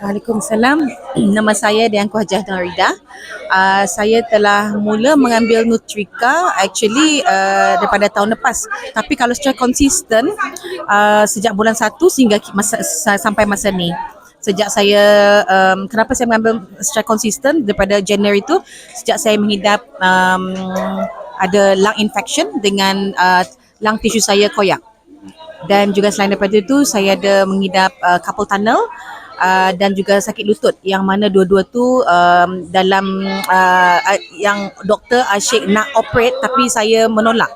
Waalaikumsalam. Nama saya Dianku Hajah Norida. Uh, saya telah mula mengambil Nutrika actually uh, daripada tahun lepas. Tapi kalau secara konsisten uh, sejak bulan 1 sehingga masa, sa- sampai masa ni. Sejak saya, um, kenapa saya mengambil secara konsisten daripada January itu, sejak saya menghidap um, ada lung infection dengan uh, lung tisu saya koyak dan juga selain daripada itu saya ada mengidap uh, carpal tunnel uh, dan juga sakit lutut yang mana dua-dua tu um, dalam uh, yang doktor asyik nak operate tapi saya menolak.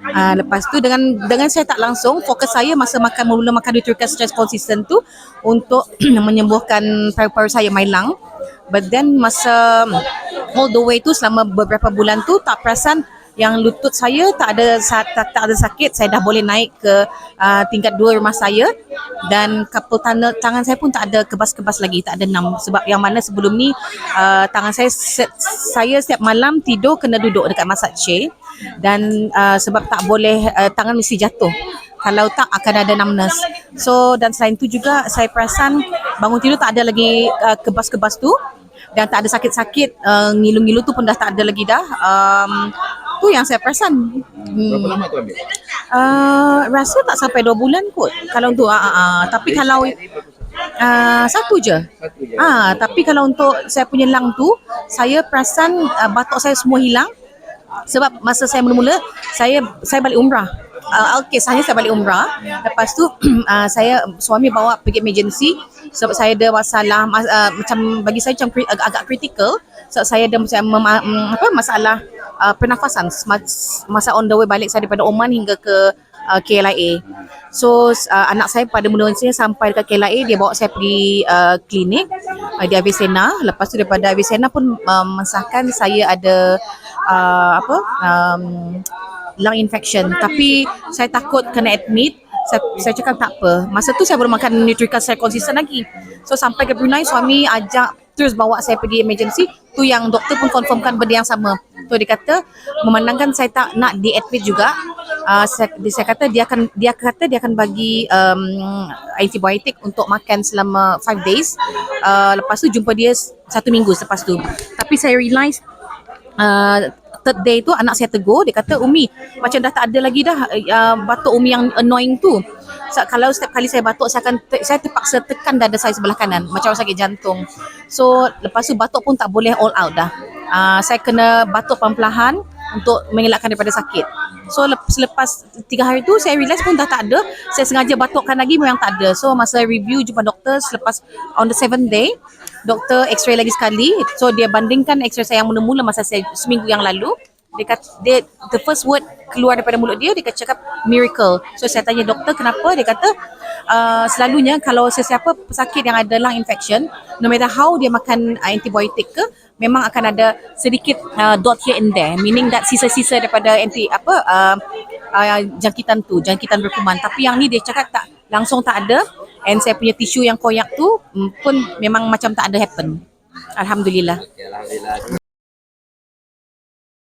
Uh, lepas tu dengan dengan saya tak langsung fokus saya masa makan mula makan Nutrika secara konsisten tu untuk menyembuhkan paru-paru saya my lung but then masa all the way tu selama beberapa bulan tu tak perasan yang lutut saya tak ada tak, tak ada sakit saya dah boleh naik ke uh, tingkat dua rumah saya. Dan kapal tangan, tangan saya pun tak ada kebas-kebas lagi tak ada enam. Sebab yang mana sebelum ni uh, tangan saya se- saya setiap malam tidur kena duduk dekat massage chair dan uh, sebab tak boleh uh, tangan mesti jatuh. Kalau tak akan ada numbness. So dan selain tu juga saya perasan bangun tidur tak ada lagi uh, kebas-kebas tu. Dan tak ada sakit-sakit uh, ngilu-ngilu tu pun dah tak ada lagi dah. Um, tu yang saya perasan Berapa hmm. lama tu ambil? uh, rasa tak sampai dua bulan kot kalau untuk uh, uh, uh. tapi kalau uh, satu je Satu je. Ah, tapi kalau untuk saya punya lung tu, saya perasan uh, batuk saya semua hilang. Sebab masa saya mula-mula, saya saya balik umrah. Uh, okay, saya saya balik umrah. Lepas tu uh, saya suami bawa pergi emergency sebab saya ada masalah mas, uh, macam bagi saya macam agak, agak critical sebab saya ada macam mem- mm, apa masalah uh, pernafasan Mas- masa on the way balik saya daripada Oman hingga ke uh, KLIA. So uh, anak saya pada mula-mula sampai dekat KLIA dia bawa saya pergi uh, klinik uh, di Avicenna. Lepas tu daripada Avicenna pun um, mensahkan saya ada uh, apa um, lung infection. Tapi saya takut kena admit. Saya, saya cakap tak apa. Masa tu saya belum makan Nutrika secara konsisten lagi. So sampai ke Brunei suami ajak terus bawa saya pergi emergency. Tu yang doktor pun confirmkan benda yang sama. Tu dia kata memandangkan saya tak nak di-admit juga. Uh, saya, saya kata dia akan dia kata dia akan bagi um, antibiotik untuk makan selama 5 days. Uh, lepas tu jumpa dia satu minggu selepas tu. Tapi saya realise uh, third day tu anak saya tegur dia kata Umi macam dah tak ada lagi dah uh, batuk Umi yang annoying tu. So, kalau setiap kali saya batuk saya akan te- saya terpaksa tekan dada saya sebelah kanan macam sakit jantung. So lepas tu batuk pun tak boleh all out dah. Uh, saya kena batuk perlahan-lahan untuk mengelakkan daripada sakit. So lep- selepas tiga hari tu saya realise pun dah tak ada. Saya sengaja batukkan lagi memang tak ada. So masa review jumpa doktor selepas on the seventh day doktor x-ray lagi sekali. So dia bandingkan x-ray saya yang mula-mula masa saya seminggu yang lalu. Dia kata dia the first word keluar daripada mulut dia dia kata cakap miracle. So saya tanya doktor kenapa? Dia kata uh, selalunya kalau sesiapa pesakit yang ada lung infection no matter how dia makan uh, antibiotik ke memang akan ada sedikit uh, dot here and there. Meaning that sisa-sisa daripada anti apa uh, uh, jangkitan tu jangkitan berkuman. Tapi yang ni dia cakap tak langsung tak ada and saya punya tisu yang koyak tu mm, pun memang macam tak ada happen alhamdulillah Okay, Alhamdulillah.